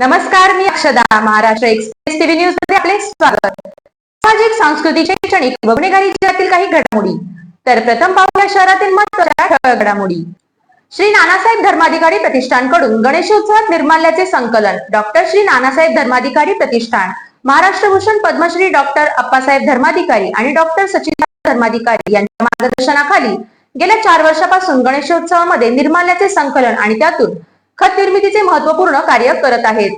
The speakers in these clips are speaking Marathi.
नमस्कार मी अक्षदा महाराष्ट्र एक्सप्रेस टीव्ही न्यूजमध्ये आपले स्वागत. सामाजिक सांस्कृतिक शैक्षणिक व गुन्हेगारी जिल्ह्यातील काही घडामोडी. तर प्रथम पाहूया शहरातील महत्त्वाच्या घडामोडी. श्री नानासाहेब धर्माधिकारी प्रतिष्ठानकडून गणेशोत्सवात निर्माल्याचे संकलन. डॉक्टर श्री नानासाहेब धर्माधिकारी प्रतिष्ठान. महाराष्ट्र भूषण पद्मश्री डॉक्टर अप्पासाहेब धर्माधिकारी आणि डॉक्टर सचिन धर्माधिकारी यांच्या मार्गदर्शनाखाली गेल्या चार वर्षापासून गणेशोत्सवामध्ये निर्माल्याचे संकलन आणि त्यातून खत निर्मितीचे महत्त्वपूर्ण कार्य करत आहेत.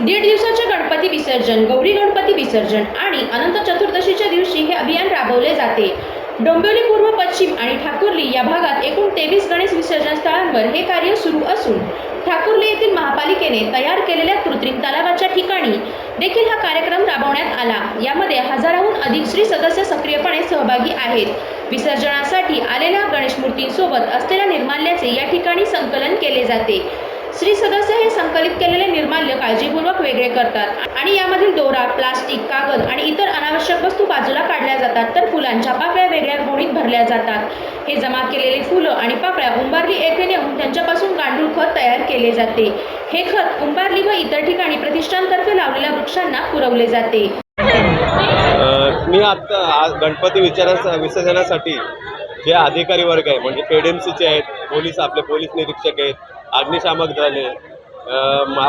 दीड दिवसाचे गणपती विसर्जन गौरी गणपती विसर्जन आणि अनंत चतुर्दशीच्या दिवशी हे अभियान राबवले जाते. डोंबिवली पूर्व पश्चिम आणि ठाकुर्ली या भागात एकूण तेवीस गणेश विसर्जन स्थळांवर हे कार्य सुरू असून ठाकुर्ली येथील महापालिकेने तयार केलेल्या कृत्रिम तलावाच्या ठिकाणी देखील हा कार्यक्रम राबवण्यात आला. यामध्ये हजाराहून अधिक श्री सदस्य सक्रियपणे सहभागी आहेत. विसर्जनासाठी आलेल्या गणेश मूर्तींसोबत असलेल्या निर्माल्याचे या ठिकाणी संकलन केले जाते. श्री सदस्य हे संकलित केलेले निर्माल्य काळजीपूर्वक वेगळे करतात. आणि यामधील दोरा प्लास्टिक कागद आणि इतर अनावश्यक वस्तू बाजूला काढल्या जातात तर फुलांच्या पाकळ्या वेगळ्या गोणीत भरल्या जातात. हे जमा केलेले फुलं आणि पाकळ्या उंबारली येथे नेऊन त्यांच्यापासून गांडूळ खत तयार केले जाते. हे खत उंबारली व इतर ठिकाणी प्रतिष्ठानतर्फे लावलेल्या वृक्षांना पुरवले जाते. मी आता आज गणपती विचारा विसर्जनासाठी जे अधिकारी वर्ग आहे म्हणजे पेडेमसीचे आहेत पोलीस आपले पोलीस निरीक्षक आहेत अग्निशामक दल आहे. मा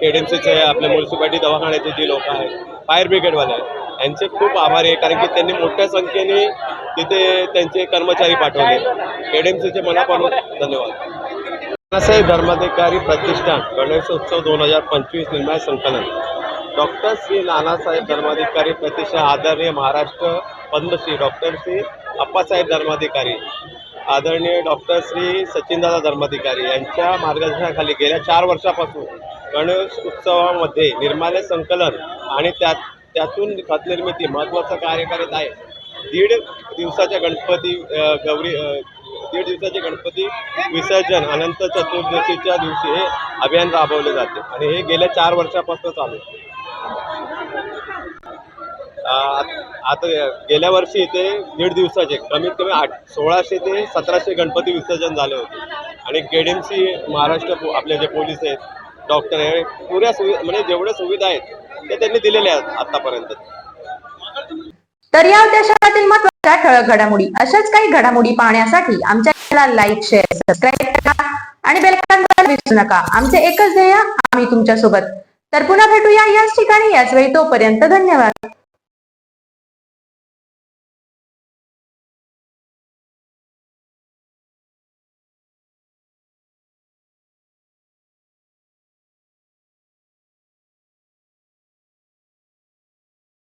के डी एम सीचे आपले म्युन्सिपाल्टी दवाखान्याचे जे लोक आहेत फायर ब्रिगेडवाले आहेत यांचे खूप आभारी आहे. कारण की त्यांनी मोठ्या संख्येने तिथे त्यांचे कर्मचारी पाठवले. के डी एम सीचे मनापासून धन्यवाद. नानासाहेब धर्माधिकारी प्रतिष्ठान गणेशोत्सव दोन हजार पंचवीस निर्माण संकलन. डॉक्टर श्री नानासाहेब धर्माधिकारी प्रतिष्ठान आदरणीय महाराष्ट्र पद्मश्री डॉक्टर श्री अप्पासाहेब धर्माधिकारी. आदरणीय डॉक्टर श्री सचिनदादा धर्माधिकारी यांच्या मार्गदर्शनाखाली गेल्या चार वर्षापासून गणेश उत्सवामध्ये निर्माल्य संकलन आणि त्यात त्यातून खतनिर्मिती महत्त्वाचं कार्य करत आहे. दीड दिवसाच्या गणपती गौरी दीड दिवसाचे गणपती विसर्जन अनंत चतुर्दशीच्या दिवशी हे अभियान राबवले जाते आणि हे गेल्या चार वर्षापासून चालू आता गेल्या वर्षी इथे दीड दिवसाचे कमीत कमी आठ सोळाशे ते सतराशे गणपती विसर्जन झाले होते. आणि केडीएमसी महाराष्ट्र आपले जे पोलीस आहेत डॉक्टर आहे पुऱ्या सुवि म्हणजे जेवढ्या सुविधा आहेत ते त्यांनी दिलेल्या आहेत आतापर्यंत. तर या होत्या महत्त्वाच्या ठळक घडामोडी अशाच काही घडामोडी पाहण्यासाठी आमच्या चॅनलला लाईक शेअर सबस्क्राईब करा आणि बेलकान विसरू नका. आमचे एकच ध्येय आम्ही तुमच्यासोबत तर पुन्हा भेटूया याच ठिकाणी याच वेळी तोपर्यंत धन्यवाद.